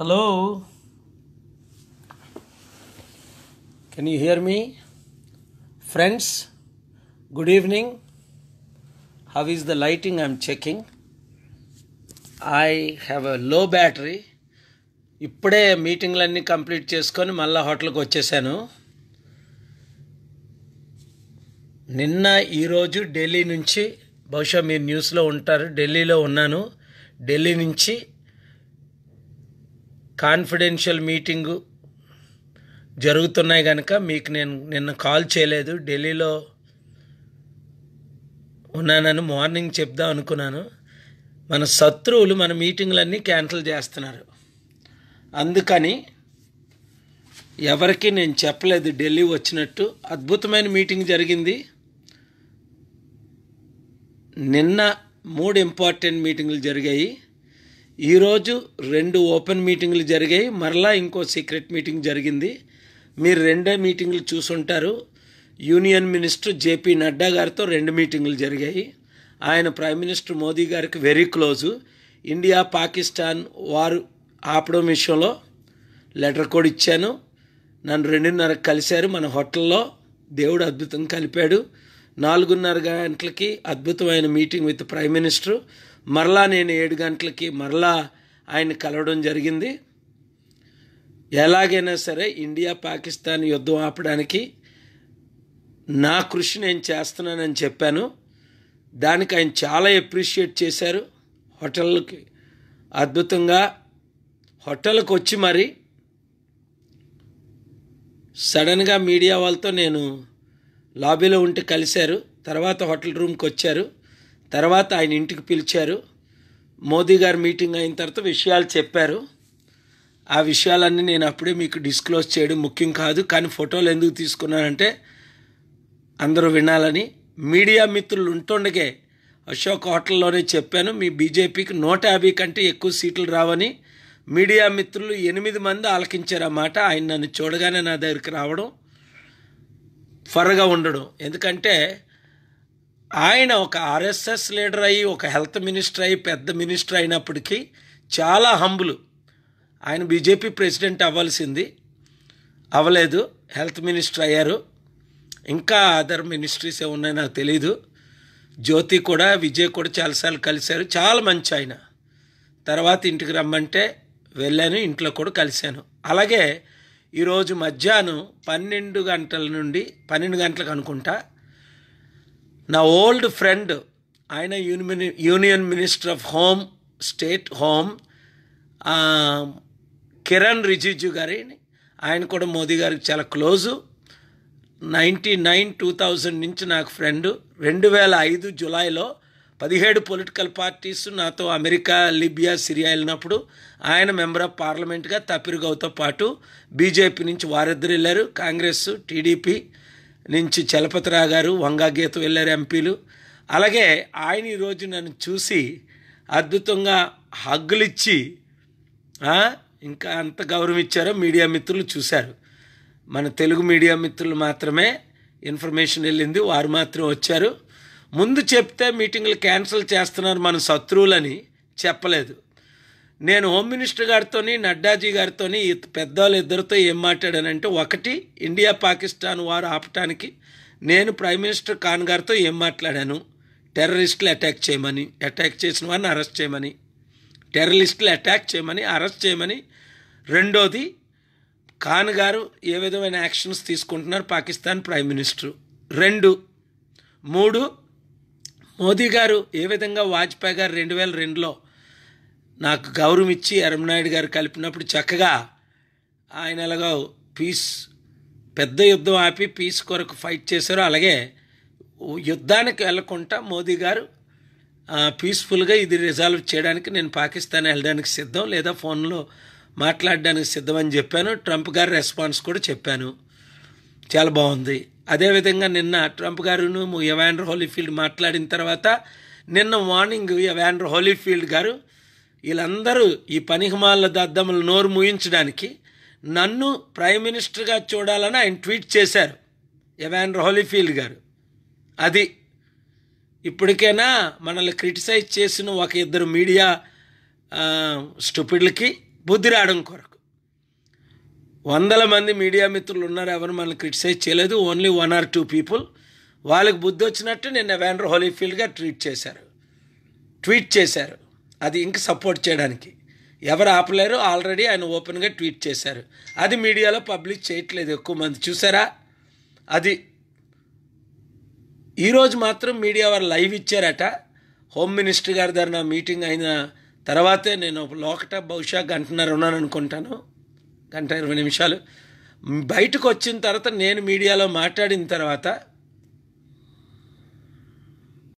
Hello. Can you hear me? Friends, good evening. How is the lighting? I'm checking. I have a low battery. ఇప్పుడే మీటింగ్లన్నీ complete చేసుకొని మళ్ళీ హోటల్కి వచ్చేసాను నిన్న ఈరోజు ఢిల్లీ నుంచి బహుశా మీరు న్యూస్లో ఉంటారు ఢిల్లీలో ఉన్నాను ఢిల్లీ నుంచి కాన్ఫిడెన్షియల్ మీటింగు జరుగుతున్నాయి కనుక మీకు నేను నిన్న కాల్ చేయలేదు. ఢిల్లీలో ఉన్నానని మార్నింగ్ చెప్దాం అనుకున్నాను. మన శత్రువులు మన మీటింగ్లన్నీ క్యాన్సిల్ చేస్తున్నారు. అందుకని ఎవరికి నేను చెప్పలేదు ఢిల్లీ వచ్చినట్టు. అద్భుతమైన మీటింగ్ జరిగింది. నిన్న మూడు ఇంపార్టెంట్ మీటింగ్లు జరిగాయి. ఈరోజు రెండు ఓపెన్ మీటింగ్లు జరిగాయి. మరలా ఇంకో సీక్రెట్ మీటింగ్ జరిగింది. మీరు రెండే మీటింగ్లు చూసుంటారు. యూనియన్ మినిస్టర్ జేపీ నడ్డా గారితో రెండు మీటింగ్లు జరిగాయి. ఆయన ప్రైమ్ మినిస్టర్ మోదీ గారికి వెరీ క్లోజు. ఇండియా పాకిస్తాన్ వారు ఆపడం విషయంలో లెటర్ కూడా ఇచ్చాను. నన్ను రెండున్నరకు కలిశారు. మన హోటల్లో దేవుడు అద్భుతం కలిపాడు. నాలుగున్నర గంటలకి అద్భుతమైన మీటింగ్ విత్ ప్రైమ్ మినిస్టర్. మరలా నేను ఏడు గంటలకి మరలా ఆయన కలవడం జరిగింది. ఎలాగైనా సరే ఇండియా పాకిస్తాన్ యుద్ధం ఆపడానికి నా కృషి నేను చేస్తున్నానని చెప్పాను. దానికి ఆయన చాలా ఎప్రిషియేట్ చేశారు. హోటల్కి అద్భుతంగా హోటల్కి వచ్చి మరి సడన్గా మీడియా వాళ్ళతో నేను లాబీలో ఉంటే కలిశారు. తర్వాత హోటల్ రూమ్కి వచ్చారు. తర్వాత ఆయన ఇంటికి పిలిచారు. మోదీ గారు మీటింగ్ అయిన తర్వాత విషయాలు చెప్పారు. ఆ విషయాలన్నీ నేను అప్పుడే మీకు డిస్క్లోజ్ చేయడం ముఖ్యం కాదు కానీ ఫోటోలు ఎందుకు తీసుకున్నానంటే అందరూ వినాలని. మీడియా మిత్రులు ఉంటుండగే అశోక్ హోటల్లోనే చెప్పాను మీ బీజేపీకి నూట యాభై కంటే ఎక్కువ సీట్లు రావని. మీడియా మిత్రులు ఎనిమిది మంది ఆలకించారు ఆయన నన్ను చూడగానే నా దగ్గరికి రావడం త్వరగా ఉండడం. ఎందుకంటే ఆయన ఒక ఆర్ఎస్ఎస్ లీడర్ అయ్యి ఒక హెల్త్ మినిస్టర్ అయ్యి పెద్ద మినిస్టర్ అయినప్పటికీ చాలా హంబులు. ఆయన బీజేపీ ప్రెసిడెంట్ అవ్వాల్సింది. అవ్వలేదు. హెల్త్ మినిస్టర్ అయ్యారు. ఇంకా అదర్ మినిస్ట్రీస్ ఏమున్నాయో నాకు తెలీదు. జ్యోతి కూడా విజయ్ కూడా చాలాసార్లు కలిశారు. చాలా మంచి ఆయన. తర్వాత ఇంటికి రమ్మంటే వెళ్ళాను ఇంట్లో కూడా కలిశాను. అలాగే ఈరోజు మధ్యాహ్నం పన్నెండు గంటల నుండి పన్నెండు గంటలకు అనుకుంటా నా ఓల్డ్ ఫ్రెండ్ ఆయన union union minister of home state home Kiran Rijiju గారిని ఆయన కూడా మోదీ గారికి చాలా close. Ninety nine two thousand నుంచి నాకు ఫ్రెండ్. రెండు వేల ఐదు జులైలో పదిహేడు పొలిటికల్ పార్టీస్ నాతో అమెరికా లిబియా సిరియా వెళ్ళినప్పుడు ఆయన మెంబర్ ఆఫ్ పార్లమెంట్గా తప్పిరుగౌతో పాటు బీజేపీ నుంచి వారిద్దరు వెళ్ళారు. కాంగ్రెస్ టీడీపీ నుంచి చలపతిరావు గారు వంగాగీత వెళ్ళారు ఎంపీలు. అలాగే ఆయన ఈరోజు నన్ను చూసి అద్భుతంగా హగ్గులిచ్చి ఇంకా అంత గౌరవం ఇచ్చారో మీడియా మిత్రులు చూశారు. మన తెలుగు మీడియా మిత్రులు మాత్రమే ఇన్ఫర్మేషన్ వెళ్ళింది వారు మాత్రం వచ్చారు. ముందు చెప్తే మీటింగ్లు క్యాన్సిల్ చేస్తున్నారు మన శత్రువులని చెప్పలేదు. నేను హోమ్ మినిస్టర్ గారితోని నడ్డాజీ గారితోని పెద్దవాళ్ళు ఇద్దరితో ఏం మాట్లాడానంటే ఒకటి ఇండియా పాకిస్తాన్ వారు ఆపటానికి నేను ప్రైమ్ మినిస్టర్ ఖాన్ గారితో ఏం మాట్లాడాను? టెర్రరిస్టులు అటాక్ చేయమని అటాక్ చేసిన వారిని అరెస్ట్ చేయమని టెర్రరిస్టులు అటాక్ చేయమని అరెస్ట్ చేయమని. రెండోది ఖాన్ గారు ఏ విధమైన యాక్షన్స్ తీసుకుంటున్నారు పాకిస్తాన్ ప్రైమ్ మినిస్టర్ రెండు మూడు మోదీ గారు ఏ విధంగా వాజ్పేయి గారు రెండు వేల రెండులో నాకు గౌరవం ఇచ్చి ఎరమనాయుడు గారు కలిపినప్పుడు చక్కగా ఆయన ఎలాగో పీస్ పెద్ద యుద్ధం ఆపి పీస్ కొరకు ఫైట్ చేశారు. అలాగే యుద్ధానికి వెళ్ళకుండా మోదీ గారు పీస్ఫుల్గా ఇది రిజాల్వ్ చేయడానికి నేను పాకిస్తాన్ వెళ్ళడానికి సిద్ధం లేదా ఫోన్లో మాట్లాడడానికి సిద్ధమని చెప్పాను. ట్రంప్ గారు రెస్పాన్స్ కూడా చెప్పాను. చాలా బాగుంది. అదేవిధంగా నిన్న ట్రంప్ గారును ఎవాండర్ హోలీఫీల్డ్ మాట్లాడిన తర్వాత నిన్న మార్నింగ్ ఎవాండర్ హోలీఫీల్డ్ గారు వీళ్ళందరూ ఈ పనిహిమాల దద్దములు నోరు ముయించడానికి నన్ను ప్రైమ్ మినిస్టర్గా చూడాలని ఆయన ట్వీట్ చేశారు ఎవాండర్ హోలీఫీల్డ్ గారు. అది ఇప్పటికైనా మనల్ని క్రిటిసైజ్ చేసిన ఒక ఇద్దరు మీడియా స్టూపిడ్లకి బుద్ధి రావడం కొరకు. వందల మంది మీడియా మిత్రులు ఉన్నారు ఎవరు మనల్ని క్రిటిసైజ్ చేయలేదు only one or two people. వాళ్ళకి బుద్ధి వచ్చినట్టు నేను వ్యాన్డర్ హోలీఫీల్డ్గా ట్వీట్ చేశారు ట్వీట్ చేశారు. అది ఇంక సపోర్ట్ చేయడానికి. ఎవరు ఆపలేరు ఆల్రెడీ ఆయన ఓపెన్గా ట్వీట్ చేశారు. అది మీడియాలో పబ్లిష్ చేయట్లేదు ఎక్కువ మంది. చూసారా? అది ఈరోజు మాత్రం మీడియా వారు లైవ్ ఇచ్చారట. హోమ్ మినిస్టర్ గారి దగ్గర నా మీటింగ్ అయిన తర్వాతే నేను లోకట బహుశా గంటన్నర ఉన్నాను అనుకుంటాను. గంట ఇరవై నిమిషాలు. బయటకు వచ్చిన తర్వాత నేను మీడియాలో మాట్లాడిన తర్వాత